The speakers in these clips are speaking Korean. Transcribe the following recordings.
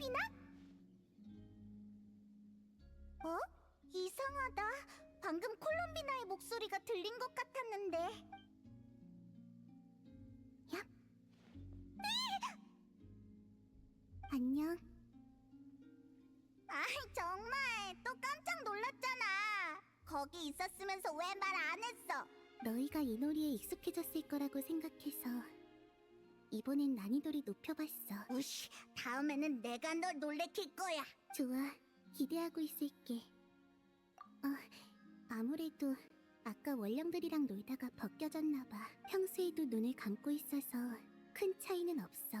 콜롬비나? 어? 이상하다. 방금 콜롬비나의 목소리가 들린 것 같았는데. 야. 안녕. 아, 정말 또 깜짝 놀랐잖아. 거기 있었으면서 왜 말 안 했어? 너희가 이 놀이에 익숙해졌을 거라고 생각해서 이번엔 난이도를 높여봤어. 우씨, 다음에는 내가 널 놀래킬 거야. 좋아, 기대하고 있을게. 어, 아무래도 아까 원령들이랑 놀다가 벗겨졌나 봐. 평소에도 눈을 감고 있어서 큰 차이는 없어.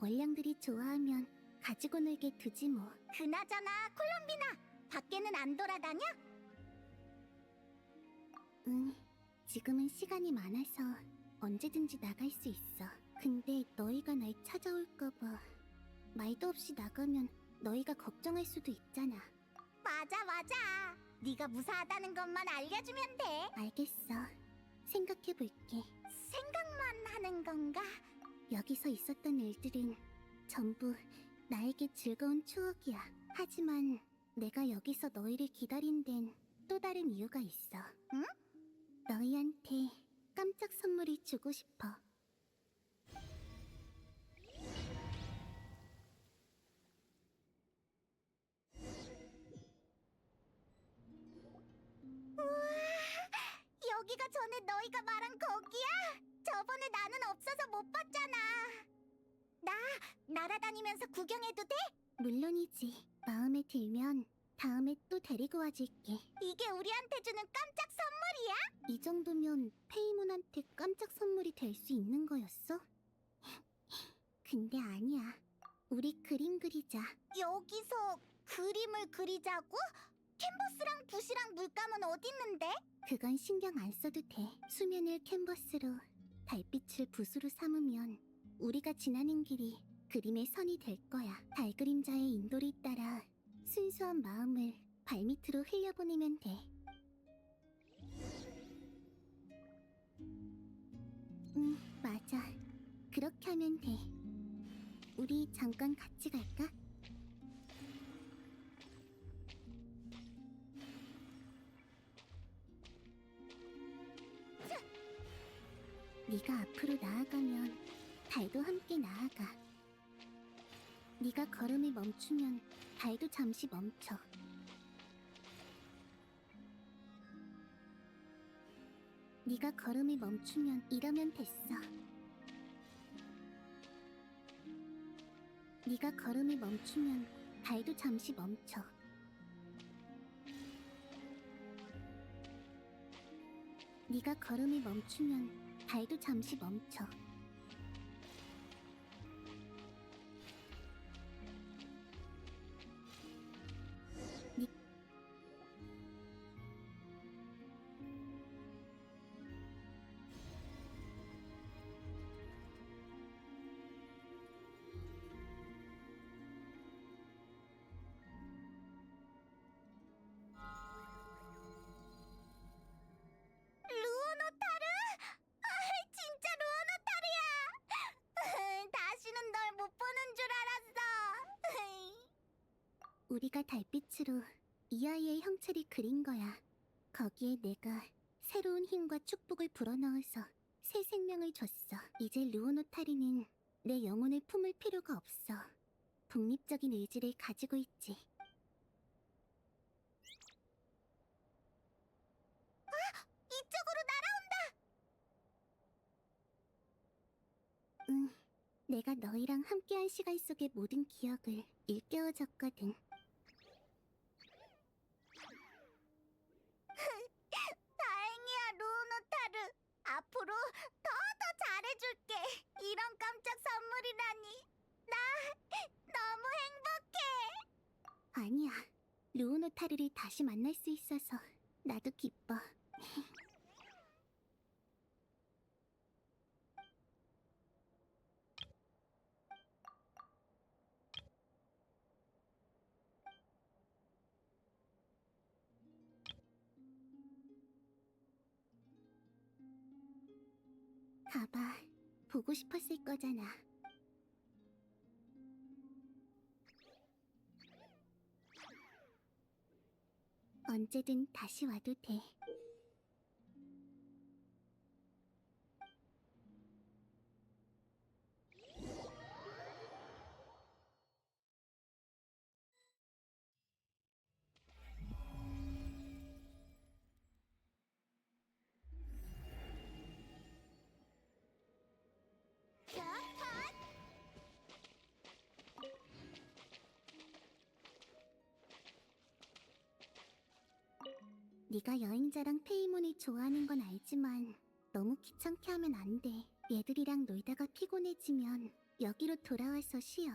원령들이 좋아하면 가지고 놀게 두지 뭐. 그나저나 콜롬비나, 밖에는 안 돌아다녀? 응, 지금은 시간이 많아서 언제든지 나갈 수 있어. 근데 너희가 날 찾아올까봐 말도 없이 나가면 너희가 걱정할 수도 있잖아. 맞아, 맞아. 네가 무사하다는 것만 알려주면 돼. 알겠어. 생각해볼게. 생각만 하는 건가? 여기서 있었던 일들은 전부 나에게 즐거운 추억이야. 하지만 내가 여기서 너희를 기다린 데는 또 다른 이유가 있어. 응? 너희한테 깜짝 선물을 주고 싶어. 너희가 말한 거기야? 저번에 나는 없어서 못 봤잖아. 나 날아다니면서 구경해도 돼? 물론이지. 마음에 들면 다음에 또 데리고 와줄게. 이게 우리한테 주는 깜짝 선물이야? 이 정도면 페이몬한테 깜짝 선물이 될 수 있는 거였어? 근데 아니야. 우리 그림 그리자. 여기서 그림을 그리자고? 캔버스랑 붓이랑 물감은 어디 있는데? 그건 신경 안 써도 돼. 수면을 캔버스로, 달빛을 붓으로 삼으면 우리가 지나는 길이 그림의 선이 될 거야. 달 그림자의 인도를 따라 순수한 마음을 발밑으로 흘려보내면 돼. 응, 맞아. 그렇게 하면 돼. 우리 잠깐 같이 갈까? 네가 앞으로 나아가면 달도 함께 나아가. 네가 걸음을 멈추면 달도 잠시 멈춰. 네가 걸음을 멈추면 이러면 됐어. 네가 걸음을 멈추면 달도 잠시 멈춰. 네가 걸음을 멈추면 달도 잠시 멈춰. 우리가 달빛으로 이 아이의 형체를 그린 거야. 거기에 내가 새로운 힘과 축복을 불어넣어서 새 생명을 줬어. 이제 루오노타리는 내 영혼을 품을 필요가 없어. 독립적인 의지를 가지고 있지. 이쪽으로 날아온다! 응, 내가 너희랑 함께한 시간 속의 모든 기억을 일깨워줬거든. 다행이야, 루노타르. 앞으로 더 더 잘해줄게. 이런 깜짝 선물이라니. 나 너무 행복해. 아니야. 루오노타르를 다시 만날 수 있어서 나도 기뻐. 가봐. 보고 싶었을 거잖아. 언제든 다시 와도 돼. 네가 여행자랑 페이몬을 좋아하는 건 알지만 너무 귀찮게 하면 안 돼. 얘들이랑 놀다가 피곤해지면 여기로 돌아와서 쉬어.